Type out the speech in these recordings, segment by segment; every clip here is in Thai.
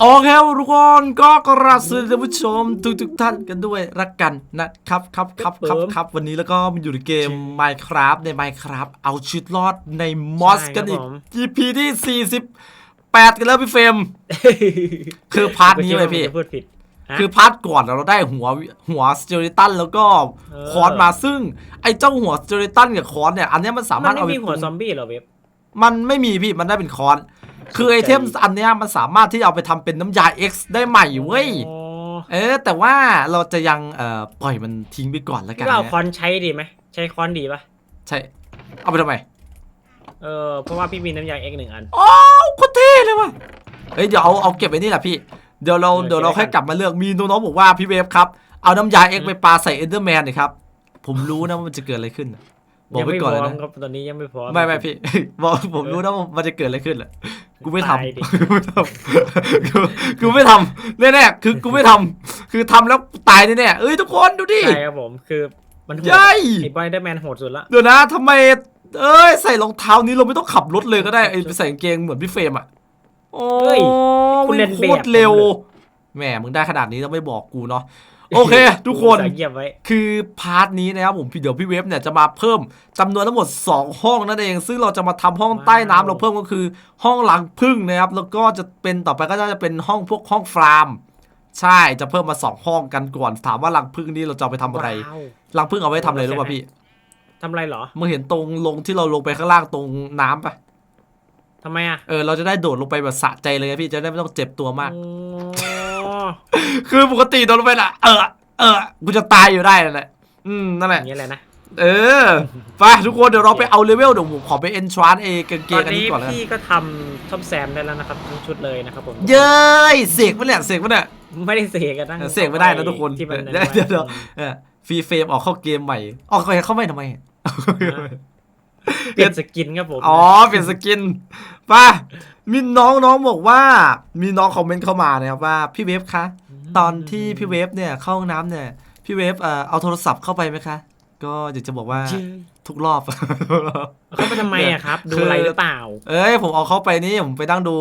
โอเคครับทุกคนก็กราบสวัสดีท่านผู้ชมทุกทุกท่านกันด้วยรักกันนะครับครับครับครับครับวันนี้แล้วก็มาอยู่ในเกม Minecraft ใน Minecraft เอาชีวิตรอดในมอสกันอีก EP ที่ 48 กันแล้วพี่เฟรมคือพาร์ทนี้เลยพี่คือพาร์ทก่อนเราได้หัวหัวสเจอริตันแล้วก็เออคอนมาซึ่ง ไอ้เจ้าหัวสเจอริตันกับคอนเนี่ยอันนี้มันสามัมารถนไม่เอาไปมีหัวซอมบี้เหรอเว็บมันไม่มีพี่มันได้เป็นคอน คือไอเทมอันเนี้ยมันสามารถที่เอาไปทำเป็นน้ำยา X ได้ใหม่เว้ยอ๋อเออแต่ว่าเราจะยังเอ่อปล่อยมันทิ้งไปก่อนแล้วกันก็เอานะคอนใช้ดีไหมใช้คอนดีปะใช่เอาไปทำไมเออเพราะว่าพี่มีน้ำยาเอ็กหนึ่งอันโอ้โคตรเท่เลยว่ะเฮ้ยเดี๋ยวเอาเอาเก็บไว้นี่แหละพี่เดี๋ยวเราเออเดี๋ยวเราเก็บไว้ค่อยกลับมาเลือกมีน้องๆบอกว่าพี่เวฟครับเอาน้ำยา X ไปปาใส่เอนเดอร์แมนหน่อยครับผมรู้นะว่ามันจะเกิดอะไรขึ้น บอกยังไว้ไม่ก่อนพเลยร้อมนะ ครับตอนนี้ยังไม่พร้อมไม่ไม่พี่ บอกผมรู้นะว่ามันจะเกิดอะไรขึ้นแหละกูไม่ทตายดิำกูไม่ทำกูกูไม่ทำแน่ๆคือกูไม่ทำคือทำแล้วตายแน่ๆเอ้ยทุกคนดูดิใช่ครับผมคือมันโหดใช่ไอ้บอยเดอร์แมนโหดสุดละเดี๋ยวนะทำไม เอ้ยใส่รองเท้านี้เราไม่ต้องขับรถเลยก็ได้ไอ้ไปใส่กางเกงเหมือนพี่เฟรมอะโอ้เฮ้ยคุณเล่นโคแบบตรเร็วแหมมึงได้ขนาดนี้แล้วไม่บอกกูเนาะ โอเค ทุกคนใส่เงียบไว้คือพาร์ทนี้นะครับผมเดี๋ยวพี่เวฟเนี่ยจะมาเพิ่มจำนวนทั้งหมด 2 ห้องนั่นเอง ซึ่งเราจะมาทำห้องใต้น้ำเราเพิ่มก็คือ ห้องหลังพึ่งนะครับ แล้วก็จะเป็นต่อไปก็จะเป็นห้องพวกห้องฟาร์มใช่จะเพิ่มมา 2 ห้องกันก่อนถามว่าหลังพึ่งนี้เราจะเอาไปทำอะไรว้าวหลังพึ่งเอาไว้ทำอะไรรู้ป่ะพี่ทำอะไรเหรอมึงเห็นตรงลงที่เราลงไปข้างล่างตรงน้ำปะทำไมอะเออเราจะได้โดดลงไปแบบสะใจเลยไงพี่จะได้ไม่ต้องเจ็บตัวมากอ๋อ คือปกติโดดลงไปน่ะเออ เออ กูจะตายอยู่ได้นั่นแหละ อืม นั่นแหอละ ย่างเงี้ยแหละนะเออ ไปทุกคนเดี๋ยวเราไปเอาเลเวลเดี๋ยวผมขอไปเอนทรานเอกางเกตองนอันนี้นี้ก่อนแล้วกันพี่ก็ทำซ่อมแซมได้แล้วนะครับทั้งชุดเลยนะครับผมเย้ยเสกปะเนี่ยเสกปะเนี่ย ไม่ได้เสกกันนะเสกไม่ได้นะทุกคนที่มันเดี๋ยวเดี๋ยวเดี๋ยวเออฟรีเฟรมออกเข้าเกมใหม่ออกเข้าไม่ทำไม เปลี่ยนสกินครับผมอ๋อเปลี่ยนสกินป่ะมีน้องน้องบอกว่า มีน้องคอมเมนต์เข้ามานะครับว่าพี่เวฟคะตอนที่พี่เวฟเนี่ยเข้าห้องน้ำเนี่ยพี่เวฟเอ่อเอาโทรศัพท์เข้าไปไหมคะ ก็อยากจะบอกว่าเจ้ยทุกรอบเขาไปทำไมอะครับ ดูอะไรหรือเปล่า เอ้ยผมเอาเข้าไปนี่ผมไปนั่งดู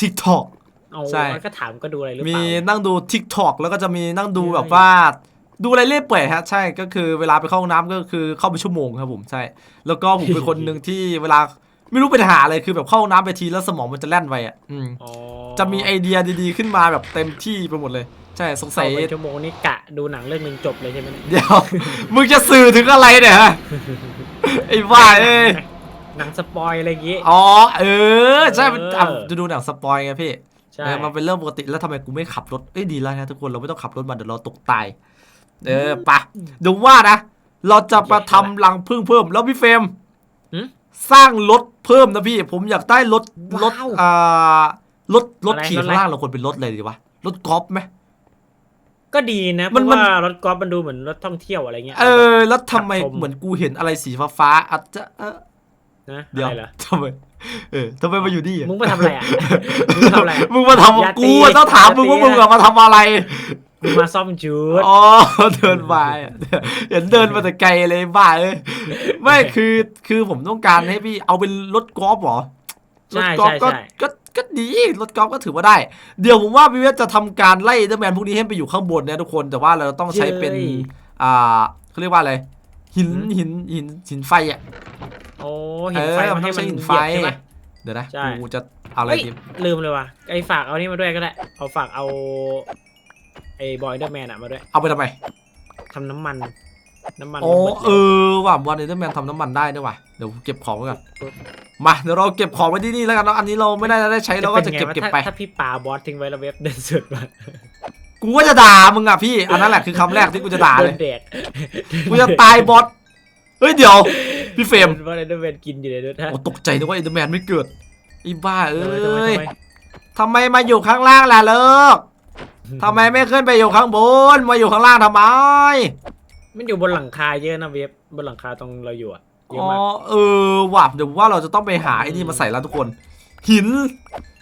TikTok เอาใช่ก็ถามก็ดูอะไรหรือเปมีล่านั่งดู TikTok แล้วก็จะมีนั่งดูเย้ยแบบว่า ดูอะไรเรื่อยเปื่อยฮะใช่ก็คือเวลาไปเข้าห้องน้ำก็คือเข้าไปชั่วโมงครับผมใช่ แล้วก็ผมเป็นคนหนึ่งที่เวลาไม่รู้เป็นหาอะไรคือแบบเข้าห้องน้ำไปทีแล้วสมองมันจะแล่นไปอะอืมอ๋อจะมีไอเดียดีๆขึ้นมาแบบเต็มที่ไปหมดเลย ใช่สงสัเข้าย ไปชั่วโมงนี้กะดูหนังเรื่องหนึ่งจบเลยใช่ไหมเนี่ยเดี๋ยว มึงจะสื่อถึงอะไรเนี่ยฮะไอ้บ้าเอ้ยหนังสปอยอะไรอย่างงี้ อ๋อ เออ ใช่มันเอออะจะดูหนังสปอยไงพี่ใช่ เออมันเป็นเรื่องปกติแล้วทำไมกูไม่ขับรถเอ้ยดีแล้วนะทุกคนเราไม่ต้องขับรถมาเดี๋ยวเราตกตาย เออปะดูว่านะ เราจะมาทำรังพึ่งเพิ่ม แล้วพี่เฟรมหึสร้างรถเพิ่มนะพี่ ผมอยากได้รถรถว้าวอ่ารถรถอะไรขี่รถอะไร ข้างล่างเราควรเป็นรถอะไรดีวะรถกอล์ฟไหม ก็ดีนะเพมันราะมัน ว่ารถกอล์ฟมันดูเหมือนรถท่องเที่ยวอะไรเงี้ยเออ แล้วทำไมขับชมเหมือนกูเห็นอะไรสีฟ้าฟ้าๆอาจจะเออนะเดี๋ยวอะไรเหรอทำไมเออทำไมมาอยู่นี่อะมึงมาทำอะไรอะ มึงมาทำอะไรมึงมาทำอย่าตีกูอะต้องถามมึงอย่าตีว่ามึงอะมาทำอะไร มึงมาซ่อมชุด อ๋อเดินมาอะเห็นเดินมาแต่ไกลเลยบ้าเอ้ยไม่คือคือผมต้องการให้พี่เอาเป็นรถกอล์ฟเหรอรถใช่กอล์ฟใช่ก็ใช่ก็ก็ดีรถกอล์ฟก็ถือว่าได้ เดี๋ยวผมว่าพี่เวทจะทำการไล่เดอร์แมนพวกนี้ให้ไปอยู่ข้างบนนะทุกคนแต่ว่าเราต้องใช้เป็นเย้ยอ่าเขาเรียกว่าอะไรหินหืมหินหินหินไฟอะโอ้หินไฟเออมันให้มันต้องใช้มันหินเหไฟยียบใช่ไหมเดี๋ยวนะใช่กูจะเอาอะไรเฮ้ยดีลืมเลยว่ะไอ้ฝากเอานี่มาด้วยก็ได้เอาฝากเอาไอ้ บอยเดอร์แมนอะมาด้วยเอาไปทำไมทำน้ำมัน น้ำมันอ๋อหมดเอเลยอว่ะวันเดอร์แมนทำน้ำมันได้ด้วยว่ะเดี๋ยวเก็บของไว้ก่อนมาเดี๋ยวเราเก็บของไว้ที่นี่แล้วกันเนาะอันนี้เราไม่ได้ได้ใช้เราก็จะเก็บป็นไงวเก็บถ้าไปถ้าพี่ป่าบอสทิ้งไว้แล้วเว็บเดินสุดมากูก็จะด่ามึงอะพี่อันนั้นแหละคือคำแรกที่กูจะด่าโดเลยนแดกกูจะตายบอสเฮ้ยเดี๋ยวพี่เฟรมโดนบอสเดอร์แมนกินอยู่เลยด้วยฮะโอ้ตกใจนึกว่าเอเดอร์แมนไม่เกิดไอีบ้าเอ้ทำไมทำไมยทำไมทำไมมาอยู่ข้างล่างล่ะเลิก ทำไมไม่ขึ้นไปอยู่ข้างบน มาอยู่ข้างล่างทำไม มันอยู่บนหลังคาเยอะนะเว็บบนหลังคาตรงเราอยู่อะเยอะอ๋อมากเออว่ะเดี๋ยวว่าเราจะต้องไปหาไอ้นี่มาใส่แล้วทุกคน หิน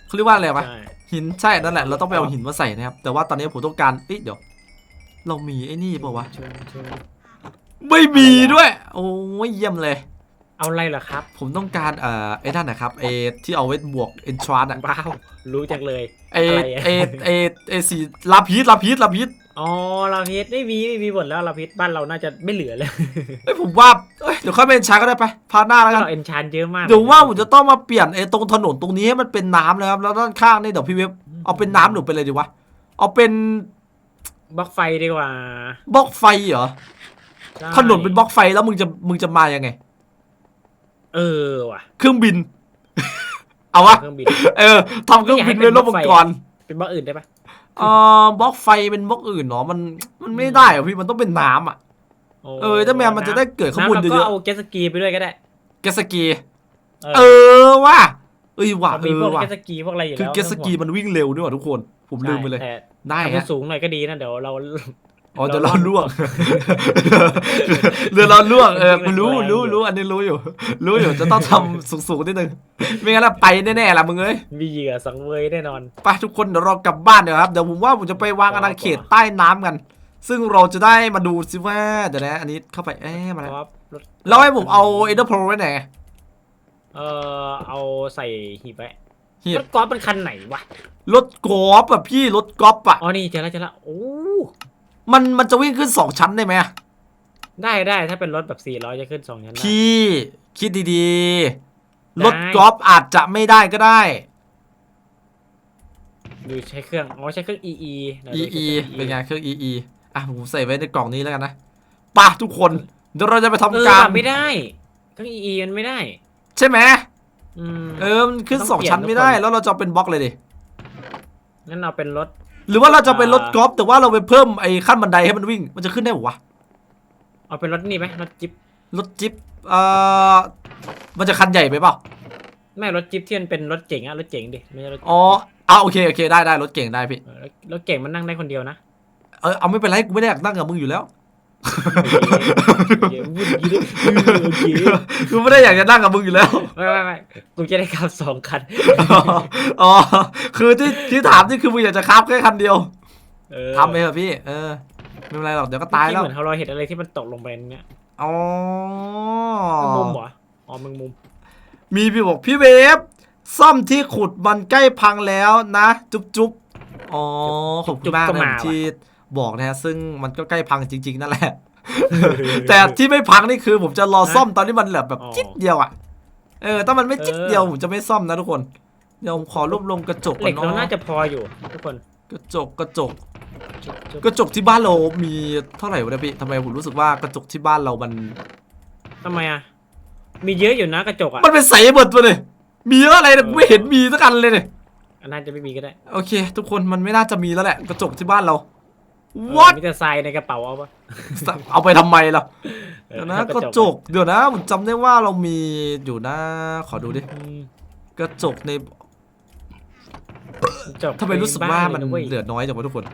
เขาเรียกว่าอะไรวะ ใช่หินใช่นั่นแหละเราต้องไปเอาหินมาใส่นะครับ แต่ว่าตอนนี้ผมต้องการเอ๊ะเดี๋ยว เรามีไอ้นี่เปล่าวะ เชิญเชิญไม่มีด้วย โอ้ยเยี่ยมเลย เอาอะไรเหรอครับผมต้องการเอ่อไอ้นั่นนะครับไอ้ที่เอาไว้บวกเอนทรานอะว้าวรู้จังเลยไอ้อะไรอะไอ้ไอ้ไอ้สีลาพีสลาพีสลาพีสอ๋อลาพิษไม่มีไม่มีหมดแล้วลาพิษบ้านเราน่าจะไม่เหลือเลยเอ้ยผมว่าเอ้ยเดี๋ยวค่อยไปเอนชานก็ได้ไปพาร์ทหน้าแล้วกันเราเอนชานเยอะมากเดี๋ยวว่าผมจะต้องมาเปลี่ยนไอ้ตรงถนนตรงนี้ให้มันเป็นน้ำเลยครับแล้วด้านข้างนี่เดี๋ยวพี่เว็บเอาเป็นน้ำหรือเป็นอะไรดีวะเอาเป็นบล็อกไฟดีกว่าบล็อกไฟเหรอใช่ถนนเป็นบล็อกไฟแล้วมึงจะมึงจะมายังไง เออว่ะ เครื่องบิน เอาวะ เครื่องบิน เออทำเครื่องบินไม่เป็นอยากให้เป็นรถมังกรเป็นบล็อกอื่นได้ปะเอ่อบล็อกไฟเป็นบล็อกอื่นเนาะมันมันไม่ได้เหรอพี่มันต้องเป็นน้ำอะโเออถ้าแมวมันจะได้เกิดข้างบนำเยเราก็อะเอาเจ็ตสกีไปด้วยก็ได้ๆเกตสกีเออเออว่ะเอ้ยว่ะเราเอมีพวอกว่ะเจ็ตสกีพวกอะไรอยู่คือแล้วเกตสกีมันวิ่งเร็วด้วยว่ะทุกคน ผมลืมไปเลยแต่ได้ทำให้ฮะสูงหน่อยก็ดีนะเดี๋ยวเรา อ๋อเดี๋ยวเราเราล่ล่ววงงเรือเราล่วงเออจริงๆรู้มันแรงรู้อยู่รู้อันนี้รู้อยู่ รู้อยู่จะต้องทำสูงๆนิดนึงไม่งั้นเราไปแน่ๆล่ะมึงเอ้ยมีเหยื่อสังเวยแน่นอนไปทุกคนเดี๋ยวเรากลับบ้านเดี๋ยวครับเดี๋ยวผมว่าผมจะไปวางอาณาเขตใต้น้ำกัน ซึ่งเราจะได้มาดูซิว่าเดี๋ยวนะอันนี้เข้าไปเอ๊ะมาแล้วครับรถแล้วให้ผมเอาเอเดอร์โพลไว้ไหนเออเอาใส่หีบไว้หีบรถกอล์ฟเป็นคันไหนวะรถกอล์ฟอะพี่รถกอล์ฟอะอ๋อนี่เจอแล้วเจอแล้วโอ้ มันมันจะวิ่งขึ้นสองชั้นได้ไหมอะได้ได้ถ้าเป็นรถแบบ400จะขึ้น2ชั้นได้ พี่คิดดีๆ ได้ รถกอล์ฟอาจจะไม่ได้ก็ได้ ดูใช้เครื่องอ๋อใช้เครื่อง EE ไหนดู EE ใช้ครื่องเป็นไงเครื่อง EE อะผมใส่ไว้ในกล่องนี้แล้วกันนะไป่ะทุกคนเดี๋ยวเราจะไปเอทำอการว่ะไม่ได้เครื่อง EE มันไม่ได้ ใช่ไหมอืม เออมันขึ้นต้องสองเปลี่ยนชั้นทุกไม่ได้ คน แล้วเราจะเอาเป็นบล็อกเลยดิงั้นเอาเป็นรถ หรือว่าเราจะเป็นรถอ่ากอล์ฟแต่ว่าเราไปเพิ่มไอ้ขั้นบันไดให้มันวิ่ง มันจะขึ้นได้หรอวะเอาเป็นรถนี่ไหมรถจิ๊บรถจิ๊บเอ่อมันจะคันใหญ่ไปเปล่าไม่รถจิ๊บที่มันเป็นรถเจ๋งอะรถเจ๋งดิไม่ใช่รถอ๋ออะโอเคโอเคได้ได้รถเก่งได้พี่เออรถรถเก่งมันนั่งได้คนเดียวนะเออเอาไม่เป็นไรกูไม่ได้อยากนั่งกับมึงอยู่แล้ว โอเคพูดอย่างนี้ด้วยโอเคกูไม่ได้อยากจะนั่งกับมึงอยู่แล้ว ไม่ไม่ไม่กูจะได้ขับสองคัน อ๋อ คือที่ที่ถามนี่คือมึงอยากจะคับแค่คันเดียวเออทำไปเถอะพี่ เออ ไม่เป็นไรหรอกเดี๋ยวก็ตายแล้วเหมือนเราเห็นอะไรที่มันตกลงไปเนี่ย อ๋อมึงมุมเหรอ อ๋อมึงมุม มีพี่บอกพี่เวฟซ่อมที่ขุดมันใกล้พังแล้วนะ จุ๊บจุ๊บอ๋อขอบคุณมากนะที่ บอกนะฮะซึ่งมันก็ใกล้พังจริง ๆ นั่นแหละ แต่ที่ไม่พังนี่คือผมจะรอซ่อมตอนที่มันเหลือแบบจิ๊ดเดียวอะ เออถ้ามันไม่จิ๊ดเดียวผมจะไม่ซ่อมนะทุกคน เดี๋ยวผมขอรวบรวมกระจกเหล็กก่อนเราเนาะน่าจะพออยู่ทุกคนกระจกกระจก กระจกที่บ้านเรามีเท่าไหร่วะเนี่ยพี่ทำไมผมรู้สึกว่ากระจกที่บ้านเรามัน ทำไมอะ มีเยอะอยู่นะกระจกอะมันเป็นใสหมดเลยมีอะไรเนี่ยกูไม่เห็นมีสักอันเลยเนี่ย อันน่าจะไม่มีก็ได้ โอเค ทุกคนมันไม่น่าจะมีแล้วแหละกระจกที่บ้านเรา เออ what มีแต่ทรายในกระเป๋าเอาปะเอาไปทำไมล่ะเออเดี๋ยวนะเอากระจกเดี๋ยวนะผมจำได้ว่าเรามีอยู่นะ ขอดูดิอืมกระจกในกระจกทำไมรู้สึกว่ามันใบ้ยะว้ยเหลือน้อยจังวะทุกคน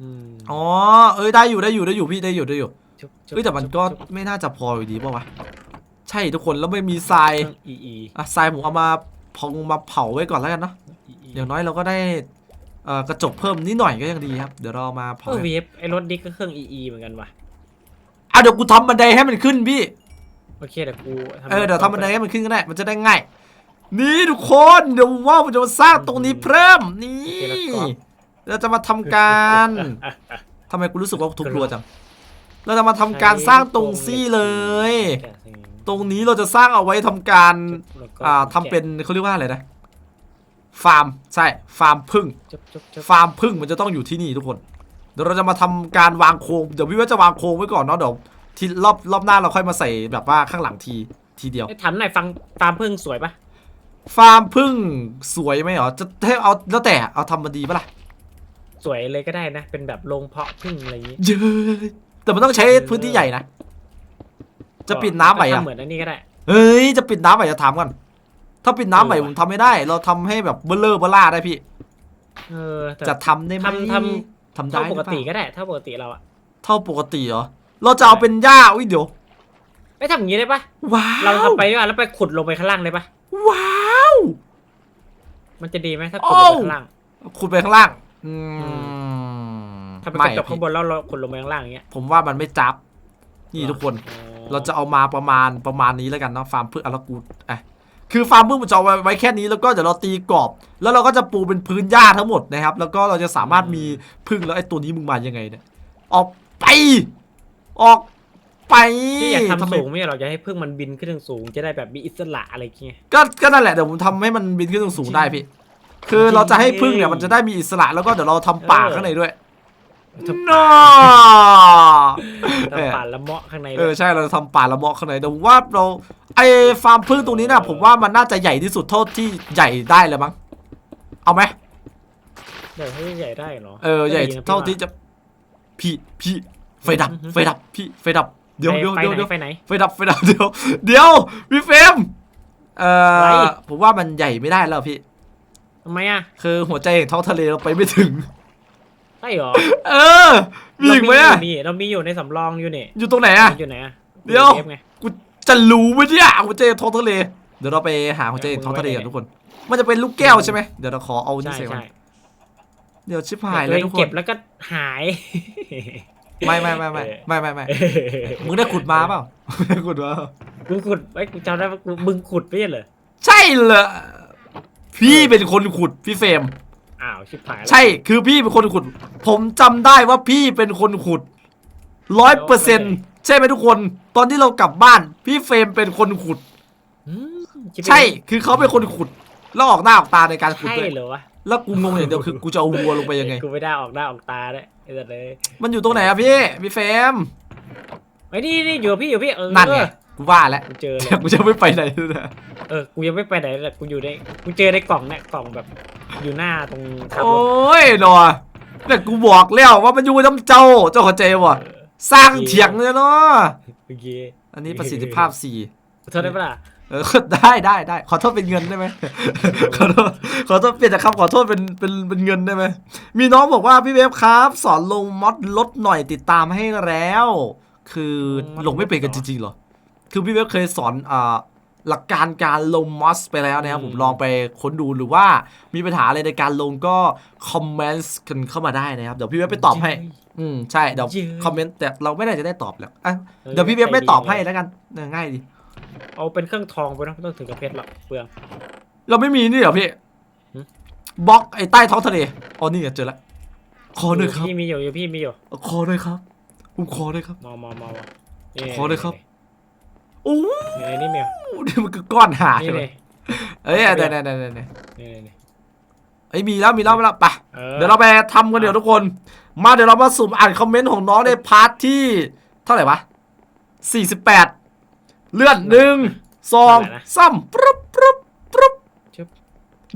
อืมอ๋อเอ้ยได้อยู่ได้อยู่ได้อยู่พี่ได้อยู่ได้อยู่จุ๊บจุ๊บเอ้ยแต่มันก็จุ๊บไม่น่าจะพออยู่ดีป่าวะใช่ทุกคนแล้วไม่มีทรายเครื่อง EE อะทรายผมเอามาพองมาเผาไว้ก่อนแล้วกันเนาะ EE อย่างน้อยเราก็ได้เอ่อ กระจกเพิ่มนิดหน่อยก็ยังดีครับ เดี๋ยวเราเอามาเอเผาอวีฟไอรถดิกก็เครื่อง EE เหมือนกันว่ะอะเดี๋ยวกูทำบันไดให้มันขึ้นพี่ โอเคเดี๋ยวกูเออเดี๋ยวทำบันไดให้มันขึ้นก็ได้ มันจะได้ง่าย นี่ทุกคนเดี๋ยวว่าผมจะมาสร้างตรงนี้เพิ่มนี่เราจะมาทำการทำไมกูรู้สึกว่าทุบรัวจังเราจะมาทำการสร้างตรงซี่เลย ตรงนี้เราจะสร้างเอาไว้ทำการแล้วก็อ่าทำเป็นเขาเรียกว่าอะไรนะ ฟาร์มใช่ฟาร์มพึ่งจุ๊บจุ๊บจุ๊บฟาร์มพึ่งมันจะต้องอยู่ที่นี่ทุกคนเดี๋ยวเราจะมาทำการวางโครงเดี๋ยวพี่ว่าจะวางโครงไว้ก่อนเนาะเดี๋ยวทีรอบรอบหน้าเราค่อยมาใส่แบบว่าข้างหลังทีทีเดียวไอ้ถามหน่อยฟังฟาร์มพึ่งสวยปะฟาร์มพึ่งสวยไหมเหรอจะให้เอาแล้วแต่เอาทำมาดีปะล่ะสวยเลยก็ได้นะ เป็นแบบโรงเพาะพึ่งอะไรอย่างงี้เยอะแต่มันต้องใช้พื้นที่ใหญ่นะจะปิดน้ำไหวก็อะทำเหมือนอันนี้ก็ได้เฮ้ยจะปิดน้ำไหวจะถามก่อน ถ้าปิดน้ำไหวเออผว่ะมทำไม่ได้ เราทำให้แบบเบลเลอร์เบล่าได้พี่ เออแต่ จะทำได้ไหมทำททำได้เท่าปกติหรือเปล่าก็ได้เท่าปกติเราอะเท่าปกติเหรอ เราจะเอาเป็นหญ้าอุ้ยเดี๋ยว ไม่ทำอย่างงี้ได้ปะว้าวเราทำไปด้วยกันแล้วไปขุดลงไปข้างล่างได้ปะว้าว มันจะดีไหมถ้าขุดลงไปข้างล่าง ขุดไปข้างล่าง อืมถ้าเป็นไม่กระจกพี่ข้างบนแล้วเราขุดลงไปข้างล่างอย่างเงี้ย ผมว่ามันไม่จับ นี่ทุกคนอ๋อเราจะเอามาประมาณประมาณนี้แล้วกันเนาะฟาร์มพืชอะแล้วกูอะ คือฟาร์มพืชมันจะเอาไว้ไว้แค่นี้แล้วก็เดี๋ยวเราตีกรอบ แล้วเราก็จะปูเป็นพื้นหญ้าทั้งหมดนะครับ แล้วก็เราจะสามารถมีพึ่งแล้วไอ้ตัวนี้มึงมายังไงเนี่ยออกไป ออกไปที่อยากทำทำไมสูงไม่ใช่หรอจะให้พึ่งมันบินขึ้นสูงๆจะได้แบบมีอิสระอะไรอย่างเงี้ยก็ก็นั่นแหละเดี๋ยวผมทำให้มันบินขึ้นสูงๆได้พี่คือเราจะให้พึ่งเนี่ยมันจะได้มีอิสระแล้วก็เดี๋ยวเราทำป่าข้างในด้วยทำ น่าทำป่าละเมาะข้างในเออใช่เราจะทำป่าละเมาะข้างในแต่ผมว่าเราไอฟาร์มพึ่งตรงนี้นะผมว่ามันน่าจะใหญ่ที่สุดเท่าที่ใหญ่ได้เลยมั้งเอาไหมเดี๋ยวให้ใหญ่ได้เหรอเออใหญ่ก็ดีนะเท่าพี่ที่จะพี่พี่ไฟดับอือฮึไฟดับพี่ไฟดับเดี๋ยวไปเดี๋ยวไปเดี๋ยวไหนเดี๋ยวไปไหนไฟดับไฟดับเดี๋ยวเดี๋ยวพี่เฟรมเอ่อะไรอผมว่ามันใหญ่ไม่ได้แล้วพี่ทำไมอะคือหัวใจแห่งท้องทะเลเราไปไม่ถึงใช่เหรอเออ มีอีกไหมเราอะอยู่นี่เรามีอยู่ในสำรองอยู่นี่อยู่ตรงไหนอะ อยู่ไหนอะเดี๋ยว อฟไง กูจะรู้ไหมเนี่ยหัวใจแห่งท้องทะเล เดี๋ยวเราไปหาหัวใจแห่งท้องทะเลกันทุกคน มันจะเป็นลูกแก้วใช่ไหมเดี๋ยวเราขอเอานี่ใช่ใส่มันใช่เดี๋ยวชิบหายเลตัวยเองทุกคเก็น บแล้วก็หายไม่ไม่ไม่ไม่ไม่ไม่ไม่มึงได้ขุดมาเปล่ามึงได้ขุดมาเปล่ากูขุดไอ้ยกูจำได้ว่ากูมึงขุดไม่ใช่เหรอใช่เหรอพี่เป็นคนขุดพี่เฟรม อ้าวชิบหายแล้วใช่คือพี่เป็นคนขุด ผมจำได้ว่าพี่เป็นคนขุดร้อยเปอร์เซ็นต์ใช่ไหมทุกคน ตอนที่เรากลับบ้าน พี่เฟรมเป็นคนขุด อืมคิดไปใช่คือเขาเป็นคนขุด แล้วออกหน้าออกตาในการขุดใช่ด้วยเหรอวะแล้วกูงงอย่างเดียวคือกูจะเอาวัวลงไปยังไง กูไม่ได้ออกหน้าออกตาด้วยไอ้สัสเลยมันอยู่ตรงไหนอะพี่พี่เฟรม ไอ้ยนี่นี่อยู่กับพี่อยู่พี่เออนั่นไง กูว่าแล้วกูเจอเลยแต่กูจะไม่ไปไหนเลยนะเออกูยังไม่ไปไหนเลยกูอยู่ในกูเจอในกล่องเนี่ยกล่องแบบ อยู่หน้าตรงขับโอรถ้ยหนอเนี่ยกูบอกแล้วว่ามันอยู่น้ำเจ้าเจ้าเข้าใจวะสร้างเถียงเลยเนาะโอเคอันนี้ประสิทธิภาพสี่ ขอโทษได้ปะล่ะเออได้ได้ได้ขอโทษเป็นเงินได้ไหม ขอโทษขอโทษเปลี่ยนจากคำขอโทษเป็นเป็นเป็นเงินได้ไหมมีน้องบอกว่าพี่เวฟครับ สอนลงมอดลดหน่อยติดตามให้แล้ว คือลงไม่เป็นกันจริงๆเหรอ คือพี่เวฟเคยสอนอ่าหลักการการลงมอสไปแล้วนะครับ ผมลองไปค้นดูหรือว่ามีปัญหาอะไรในการลงก็คอมเมนต์กันเข้ามาได้นะครับ เดี๋ยวพี่เวฟไปตอบให้ อืมใช่ เดี๋ยวเย้คอมเมนต์แต่เราไม่น่าจะได้ตอบแล้วอะเดี๋ยวพี่เวฟไม่ตอบให้แล้วกันเออง่ายดี เอาเป็นเครื่องทองไปนะไม่ต้องถึงกับเพชรหรอกเปลืองเราไม่มีนี่เหรอพี่หืมบล็อกไอ้ใต้ท้องทะเลอ๋อนี่ไงเจอแล้วขอหน่อยครับพี่มีอยู่อยู่พี่มีอยู่ขอหน่อยครับผมขอหน่อยครับมอมอมอมนี่ขอเลยครับ โอ้นี่นี่เมียวนี่มันคือก้อนหานี่เลเลยเอ้ยเดี๋ยวเดี๋ยวเดี๋ยวเดี๋ยวนี่นี่นี่ เอ้ยมีแล้วมีแล้วมีแล้วไปออ เดี๋ยวเราไปทำกันเดี๋ยวทุกคน มาเดี๋ยวเรามาสุ่มอ่านคอมเมนต์ของน้องในพาร์ทที่เท่าไหร่วะ48 เลื่อนหนึ่งสองสามปุ๊บปุ๊บปุ๊บชึบ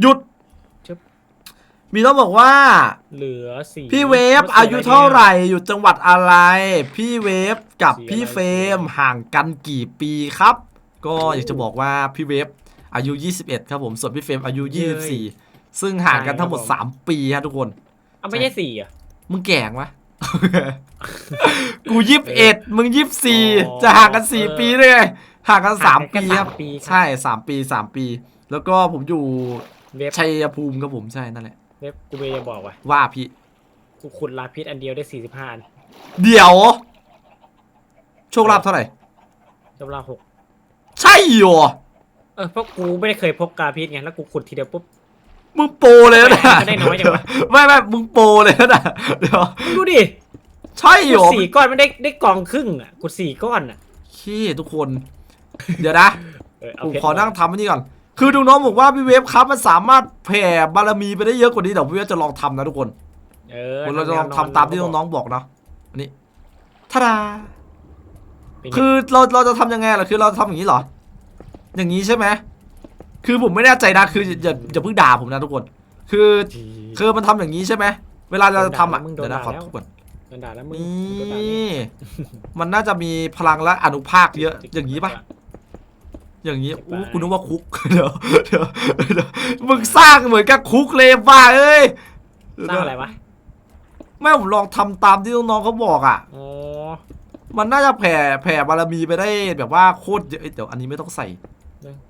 หยุด มีน้องบอกว่า เหลือสี่พี่เวฟลดอายุสี่เท่าไหร่อยู่จังหวัดอะไร พี่เวฟกับสีอะไรพี่เฟรมห่างกันกี่ปีครับ ก็อยากจะบอกว่าพี่เวฟอายุ 21 ครับผมส่วนพี่เฟรมอายุ 24 ซึ่งห่างกันทั้งหมด 3 ปีครับทุกคนเอาไม่ใช่สี่เหรอะมึงแก่งวะกูยี่สิบเอ็ดมึงยี่สิบสี่อ๋อจะห่างกันสี่เออปีเลยห่างกันสามห่างกันปีแค่ครับสามปีครับใช่สามปีสามปี แล้วก็ผมอยู่เวฟชัยภูมิครับผมใช่นั่นแหละ เวฟกูเบย์จะบอกว่าว่าพี่ กูขุดลาพิษอันเดียวได้สี่สิบห้าอันเดี๋ยว โชคลาภเท่าไหร่ จำลาหกใช่เหรอเออเพราะกูไม่ได้เคยพกกาพิษไงแล้วกูขุดทีเดียวปุ๊บ มึงโปรเลยนะไม่ได้น้อยจังวะ ไม่ไม่มึงโปรเลยนะเดี๋ยวมึงดูดิขุใช่เหรดอสี่ก้อนไม่ได้ได้กองครึ่งอะขุดสี่ก้อนอะขี้ทุกคน เดี๋ยวนะ เออเอาผมเพชรขอนั่งทำอันนี้ก่อน คือน้องๆบอกว่าพี่เวฟครับมันสามารถแผ่บารมีไปได้เยอะกว่านี้เดี๋ยวพี่เวฟจะลองทำนะทุกคนเออเราจะลองทำตามที่น้องๆบอกเนาะอันนี้ทาดาเป็นไงคือเราเราจะทำยังไงล่ะคือเราทำอย่างนี้เหรอ อย่างนี้ใช่ไหมคือผมไม่แน่ใจนะคืออย่าอย่าเพิ่งด่าผมนะทุกคน คือคือมันทำอย่างนี้ใช่ไหมเวลาเราจะทำอะเดี๋ยวนะขอทุกคนโดนด่าแล้วมึงนีโดนด่าแล้ว่มันน่าจะมีพลังและอนุภาคเยอะอย่างนี้ปะ อย่างนี้อู้กูนึกว่าคุก เดี๋ยวเดี๋ยวเดี๋ยวมึงสร้างเหมือนกับคุกเลยบ้าเอ้ยสร้างอะไรวะไม่ผมลองทำตามที่น้องๆเขาบอกอะ อ๋อมันน่าจะแผ่แผ่บารมีไปได้แบบว่าโคตรเยอะเอ้ยเดี๋ยวอันนี้ไม่ต้องใส่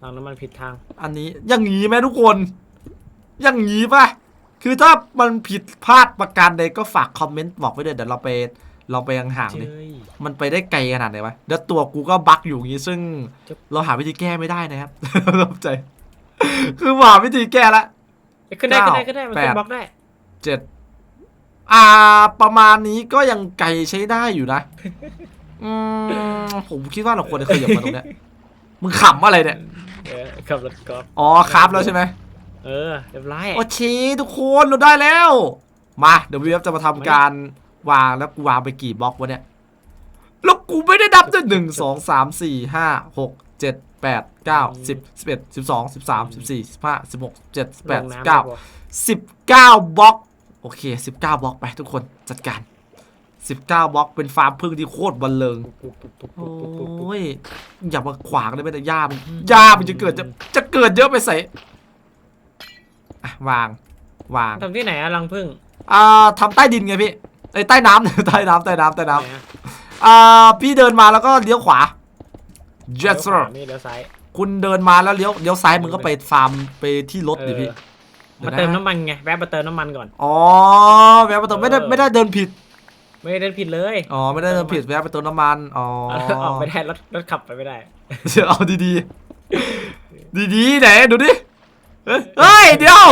ทางนั้นมันผิดทาง อันนี้อย่างนี้ไหมทุกคน อย่างนี้ปะคือถ้ามันผิดพลาดประการใดก็ฝากคอมเมนต์บอกไว้เลยเดี๋ยวเราไป เราไปห่างๆดิเจ้ยมันไปได้ไกลขนาดไหนวะแล้วตัวกูก็บั๊กอยู่อย่างงี้ ซึ่งจะเราหาวิธีแก้ไม่ได้นะครับรบใจ คือหาวิธีแก้ละ เอ้ยขึ้นได้เก้าขึ้นได้ขึ้นได้มันขึ้แปนดบล็อกได้เจ็ดอ่า ประมาณนี้ก็ยังไกลใช้ได้อยู่นะ อืมผมคิดว่าเราควรจะขยับมาตรงเนี้ยมึงขำอะไรเนี่ย เออขับรถกอล์ฟอ๋อครับแล้วใช่ไหม เออเรียบร้อยโอเคทุกคนเราได้แล้ว มาเดี๋ยววีเอฟจะมาทำการ วางแล้วกูวางไปกี่บล็อกวะเนี่ยแล้วกูไม่ได้นับด้วยหนึ่งสองสามสี่ห้าหกเจ็ดแปดเก้าสิบสิบเอ็ดสิบสองสิบสามสิบสี่สิบห้าสิบหกเจ็ดสิบแปดลงสิบน้ำเก้าไม่พอสิบเก้าบล็อก โอเคสิบเก้าบล็อกไปทุกคนจัดการสิบเก้าบล็อกเป็นฟาร์มพึ่งที่โคตรบันเลิงปุ๊บปุ๊บปุ๊บโอปุ๊บปุ๊บปุ๊บปุ๊บ้ยอย่ามาขวางเลยไม่แต่ย่ามันย่ามันจะเกิดจะจะเกิดเยอะไปใส่อะวาง วางทำที่ไหนอะรังพึ่งอ่าทำใต้ดินไงพี่ ไอ้ยใต้น้ำ ใต้น้ำใต้น้ำใต้น้ไหนอะำอ่าพี่เดินมาแล้วก็เลี้ยวขวา yes เลี้ยว sir ขวานี่เลี้ยวซ้ายคุณเดินมาแล้วเลี้ยวเลี้ยวซ้ายมึงก็ไปฟาร์มไปที่รถดิพี่ เออเดี๋ยวมานะเติมน้ำมันไงแวะมาเติมน้ำมันก่อน อ๋อแวะไปเติมไม่ได้เออ ไม่ได้เดินผิด ไม่ได้ผิดเลยอ๋อไม่ได้เดินผิดแวะไปเติมน้ำมัน อ๋อ ออกไม่ได้รถรถขับไปไม่ได้เดี๋ยวเอาดีๆ ดีๆไหนดูดิเฮ้ยเฮ้ยเดี๋ยว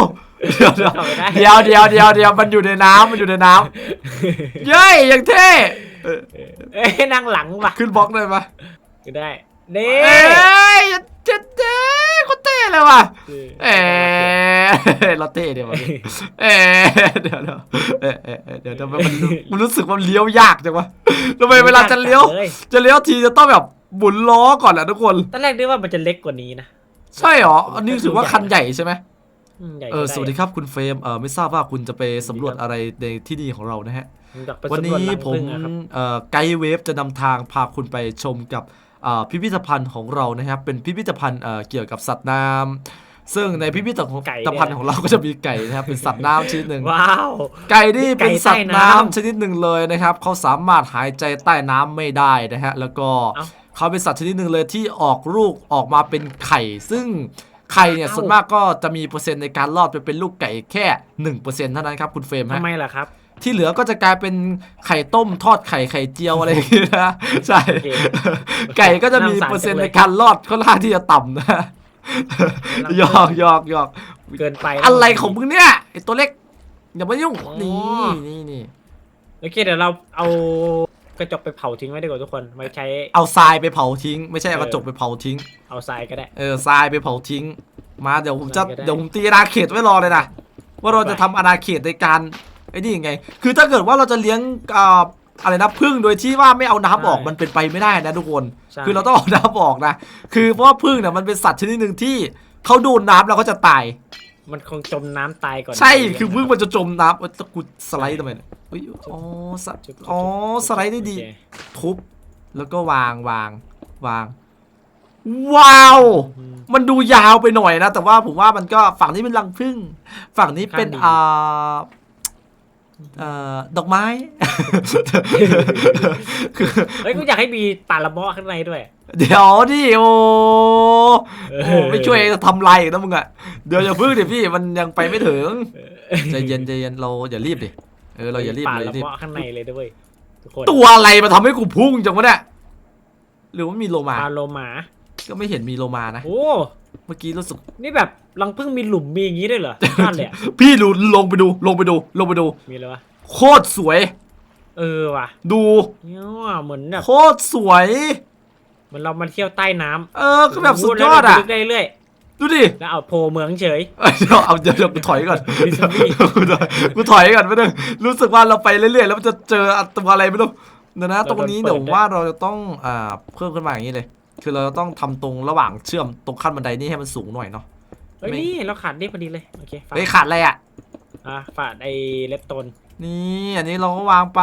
เดี๋ยวเดี๋ยวขับไม่ได้ เดี๋ยวเดี๋ยวเดี๋ยวเดี๋ยวมันอยู่ในน้ำมันอยู่ในน้ำเย้ยยังเท่เออเอ้ยนั่งหลังว่ะขึ้นบล็อกได้ปะก็ได้เด้เอ้ยเจ๊เจ๊ก็เท่เลยว่ะเอ้ยเราเท่เดี๋ยวมันเอ้ยเดี๋ยวเดี๋ยวเอ้ยเอ้ยเอ้ยเดี๋ยวทำไมมันมันรู้สึกว่าเลี้ยวยากจังวะทำไมเวลาจะเลี้ยว จะเลี้ยวทีจะต้องแบบหมุนล้อก่อนอะทุกคน ตอนแรกนึกว่ามันจะเล็กกว่านี้นะ ใช่เหรอ อันนี้ถือว่าคันใหญ่ใช่ไหมอืม ใหญ่เออก็ไสวัสดีครับคุณเฟรมเออไม่ทราบว่าคุณจะไปสำรวจอะไรในที่นี่ของเรานะฮะอยากไปวันสำรวจนี้รังผมผึ้งอะครับเอ่อไกด์เวฟจะนำทางพาคุณไปชมกับเอ่อพิพิธภัณฑ์ของเรานะครับ เป็นพิพิธภัณฑ์เอ่อเกี่ยวกับสัตว์น้ำซึ่งในพิพิธภัณฑ์ของเราก็จะมีไก่นะครับเป็นสัตว์น้ำชนิดหนึ่งว้าวไก่นี่เป็นสัตว์ไก่ใต้น้ำน้ำชนิดหนึ่งเลยนะครับเขาสามารถหายใจใต้น้ำไม่ได้นะฮะแล้วก็เอ้าเขาเป็นสัตว์ชนิดหนึ่งเลยที่ออกลูกออกมาเป็นไข่ ซึ่ง ไข่เนี่ยเอ้าส่วนมากก็จะมีเปอร์เซ็นต์ในการรอดไปเป็นลูกไก่แค่หนึ่งเปอร์เซ็นต์เท่านั้นครับคุณเฟรมทำฮะไมล่ะครับ ที่เหลือก็จะกลายเป็นไข่ต้มทอดไข่ไข่เจียวอะไรอย่างเงี้ยนะใช่โอเคไก่ก็จะมีน่าสงสารเปอร์เซ็นต์จังในเลยการรอดค่อนข้างที่จะต่ำนะหยอกหยอกหยอกเกินไปนอะไรของมึงเนี่ยไอตัวเล็กอย่ามายุ่งอ๋อนี่นี่นี่โอเคเดี๋ยวเราเอา กระจกไปเผาทิ้งไว้ดีกว่าทุกคนไว้ใช้เอาทรายไปเผาทิ้ง ไม่ใช่เอาเออกระจกไปเผาทิ้ง เอาทรายก็ได้ เออทรายไปเผาทิ้ง มาเดี๋ยวผมจะทรายก็ได้เดี๋ยวผมตีอาณาเขตไว้รอเลยนะว่าเราจะทำอาณาเขตในการไอ้นี่ยังไง คือถ้าเกิดว่าเราจะเลี้ยงอ่าอะไรนะพึ่งโดยที่ว่าไม่เอาน้ำออกมันเป็นไปไม่ได้นะทุกคนใช่คือเราต้องเอาน้ำออกนะ คือเพราะว่าพึ่งเนี่ยมันเป็นสัตว์ชนิดหนึ่งที่เขาโดนน้ำแล้วเขาจะตาย มันคงจมน้ำตายก่อน ใช่คือพึ่งมันจะจมน้ำเอ้ยตะกุดสไลด์ทำไมเนี่ยเฮ้ยอ๋อสะจุ๊บๆๆอ๋อสไลด์ได้ดี โอเคทุบแล้วก็วางวางวาง ว้าว อืม มันดูยาวไปหน่อยนะ แต่ว่าผมว่ามันก็ฝั่งนี้เป็นรังผึ้งฝั่งนี้เป็นข้างดี อ่าเอ่อ ดอกไม้คือเฮ้ยกูอยากให้มีป่าละเมาะข้างในด้วย เดี๋ยวดิโอเอโอ้ไม่ช่วยทำลายอีกนะมึงอะเดี๋ยวอย่าพึ่งดิพี่มันยังไปไม่ถึงใจเย็นใจเย็นเราอย่ารีบดิเออเราอย่ารีบป่าเราอละย่ารีบเมาะข้างในเลยด้วยทุกคนตัวอะไรมาทำให้กูพุ่งจังวะเนี่ยหรือว่ามีโลมาปลาโลมา ก็ไม่เห็นมีโลมานะโอ้ เมื่อกี้รู้สึก นี่แบบรังพึ่งมีหลุมมีอย่างนี้ด้วยเหรอนั่นเลยอะพี่ดูลงไปดูลงไปดูลงไปดู มีเลยวะ โคตรสวย เออว่ะ ดูเนี่ยเหมือนแบบโคตรสวยเหมือนเรามาเที่ยวใต้น้ำเออคือแบบสุดยอดอะลึกได้เรื่อยดูดิแล้วเอาโผล่เมืองเฉย เอ้ยเดี๋ยวเอาเดี๋ยวเดี๋ยวกูถอยก่อน ดิสนีย์ กูถอยกูถอยก่อนไม่ได้รู้สึกว่าเราไปเรื่อยๆ แล้วมันจะเจอตัวอะไรไม่รู้เดี๋ยวนะตรงนี้เดี๋ยวผมว่าเราจะต้องอ่าเพิ่มขึ้นมาอย่างนี้เลย คือเราจะต้องทำตรงระหว่างเชื่อมตรงขั้นบันไดนี่ให้มันสูงหน่อยเนาะเฮ้ยไม่นี่เราขาดนี่พอดีเลยโอเคฝากเฮ้ยขาดอะไรอะอะฝากไอ้เล็บตนนี่อันนี้เราก็วางไป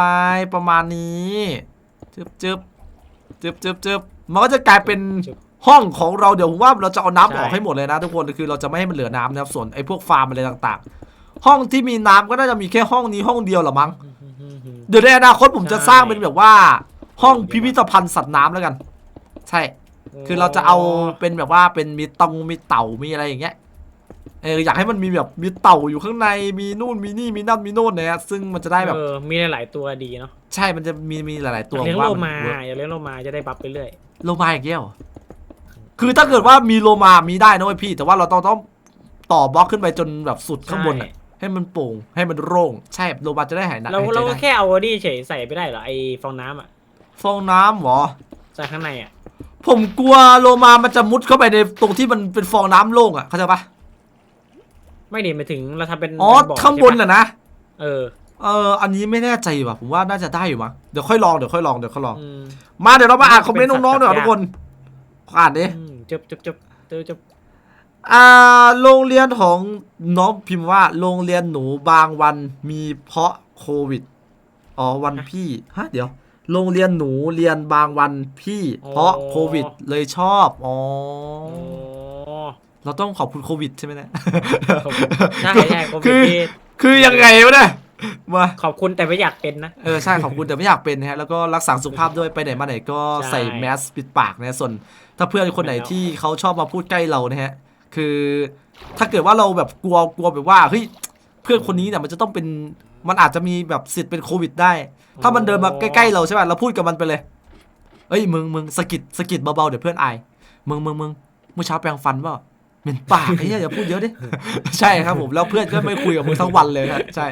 ประมาณนี้จึบจึบจึบจึบจึบมันก็จะกลายเป็นจึบห้องของเราเดี๋ยวผมว่าเราจะเอาน้ำใช่ออกให้หมดเลยนะทุกคนคือเราจะไม่ให้มันเหลือน้ำนะครับส่วนไอ้พวกฟาร์มอะไรต่างๆ ห้องที่มีน้ำก็น่าจะมีแค่ห้องนี้ห้องเดียวเหรอมั้งเดี๋ยวในอนาคตผมจะใช่สร้างเป็นแบบว่า ห้องพิพิธภัณฑ์สัตว์น้ำแล้วกัน ใช่ คือเราจะเอาเป็นแบบว่าเป็นมีตองมีเต่ามีอะไรอย่างเงี้ยเเอออยากให้มันมีแบบมีเต่าอยู่ข้างในมีนู่นมีนี่มีนั่นมีโน่นนะฮะซึ่งมันจะได้แบบเออมีหลายๆตัวดีเนาะใช่มันจะมีมีหลาย ๆ ตัวอยากเลี้ยงว่าโลมันมาเวิร์กอยากเลี้ยงโลมาจะได้บัฟไปเรื่อยโลมาอย่างเงี้ยเหรอคือถ้าเกิดว่ามีโลมามีได้นะเว้ยพี่ แต่ว่าเราต้องต้องต่อบล็อกขึ้นไปจนแบบสุดข้างบนอะให้มันโป่งให้มันโล่ง ใช่โลมาจะได้หายหนักเราหายใจเราก็ได้แค่เอาดิเฉยใส่ไปได้เหรอไอฟองน้ำอะฟองน้ำเหรอใส่ข้างในอะ ผมกลัวโลมามันจะมุดเข้าไปในตรงที่มันเป็นฟองน้ำโล่งอะเข้าใจปะไม่ดีไปถึงเราทำเป็นอ๋อเป็นบ่ข้างบนใช่ปะอะนะเออเอออันนี้ไม่แน่ใจว่ะผมว่าน่าจะได้อยู่มั้งเดี๋ยวค่อยลองเดี๋ยวค่อยลองเดี๋ยวค่อยลอง อืม มาเดี๋ยวเรามาอ่านคอมเมนต์เป็นสัตว์น้องๆหน่อยตัดทุกคนอ่านดิอืมจบจบจบจบจบอ่าโรงเรียนของน้องพิมพ์ว่าโรงเรียนหนูบางวันมีเพราะโควิดอ๋อวันพี่ฮะเดี๋ยว โรงเรียนหนูเรียนบางวันพี่ เพราะโควิดเลยชอบ อ๋อโอ้เราต้องขอบคุณโควิดใช่ไหมเนี่ยขอบคุณใช่ใช่โควิคืดอนี่คือยังไงวะเนี่ยมาขอบคุณแต่ไม่อยากเป็นนะ เออใช่ขอบคุณแต่ไม่อยากเป็นนะฮะแล้วก็รักษาสุขภาพด้วยไปไหนมาไหนก็ใช่ใส่แมสปิดปากนะส่วน ถ้าเพื่อนคนไหนไม่เอาที่เขาชอบมาพูดใกล้เรานะฮะ คือถ้าเกิดว่าเราแบบกลัวกลัวแบบว่าเฮ้ยเพื่อนคนนี้เนี่ยมันจะต้องเป็น มันอาจจะมีแบบสิทธิ์เป็นโควิดได้ ถ้ามันเดินมาใกล้ๆเราใช่ป่ะเราพูดกับมันไปเลยเอ้ยมึงมึงสะกิดสะกิดเบาๆเดี๋ยวเพื่อนอายมึงมึงมึงเมื่อเช้าแปรงฟันเปล่าเหม็นปากไอ้เหี้ยอย่าพูดเยอะดิใช่ครับผมแล้วเพื่อนก็ไม่คุยกับมึงทั้งวันเลยครับใช่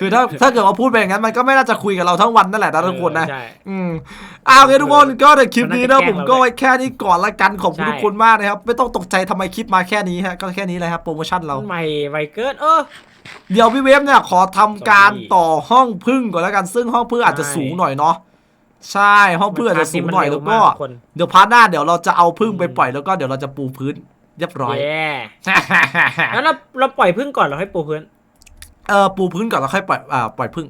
คือถ้าถ้าเกิดว่าพูดไปอย่างนั้นมันก็ไม่น่าจะคุยกับเราทั้งวันนั่นแหละนะทุกคนนะใช่อืมเอาโอเคทุกคนก็ในคลิปนี้นะมันน่าจะผมแกล้งเราก็ไว้แค่นี้ก่อนละกันขอบคุณใช่ทุกคนมากนะครับ ไม่ต้องตกใจทำไมคลิปมาแค่นี้ฮะก็แค่นี้เลยครับโปรโมชั่นเราใหม่ไวเกินเออ เดี๋ยวพี่เวฟเนี่ยขอทำการต่อห้องพึ่งก่อนแล้วกันซึ่งห้องพึ่งอาจจะใช่สูงหน่อยเนาะใช่ห้องพึ่งอาจจะสูงหน่อยแล้วก็มันเร็วมากคนเดี๋ยวพาร์ทหน้าเดี๋ยวเราจะเอาพึ่งไปอืมปล่อยแล้วก็เดี๋ยวเราจะปูพื้นเรียบร้อยแย่แล้วเราเราปล่อยพึ่งก่อนเราให้ปูพื้น เออปูพื้นก่อนแล้วค่อยปล่อยอ่าปล่อยพึ่ง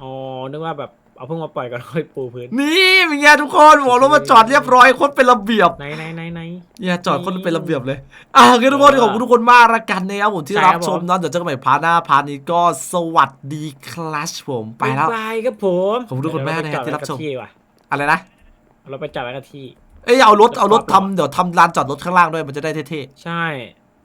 อ๋อนึกว่าแบบ เอาพึ่งมาปล่อยก่อนแล้วค่อยปูพื้นนี่เป็นไงทุกคนหัวรถมาจอดเรียบร้อยโคตรเป็นระเบียบไหนไหนไหนไหนเนี่ยจอดคนเป็นระเบียบเลยอะโอเคทุกคนเออขอบคุณทุกคนมากละกันนะครับผมที่ใช่รับครับชมผมเนาะเดี๋ยวเจอกันใหม่พาร์ทหน้าพาร์ทนี้ก็สวัสดีคลาสผมไปแล้วบ๊ายบายครับผมขอบคุณทุกคนมากนะครับที่รับชมเดี๋ยวเาไปจอดไว้กับที่ว่ะอะไรนะเราไปจอดไว้กับที่เอ้ยเอารถเอารถรถกอล์ฟทำเดี๋ยวทำลานจอดรถข้างล่างด้วยมันจะได้เท่ใช่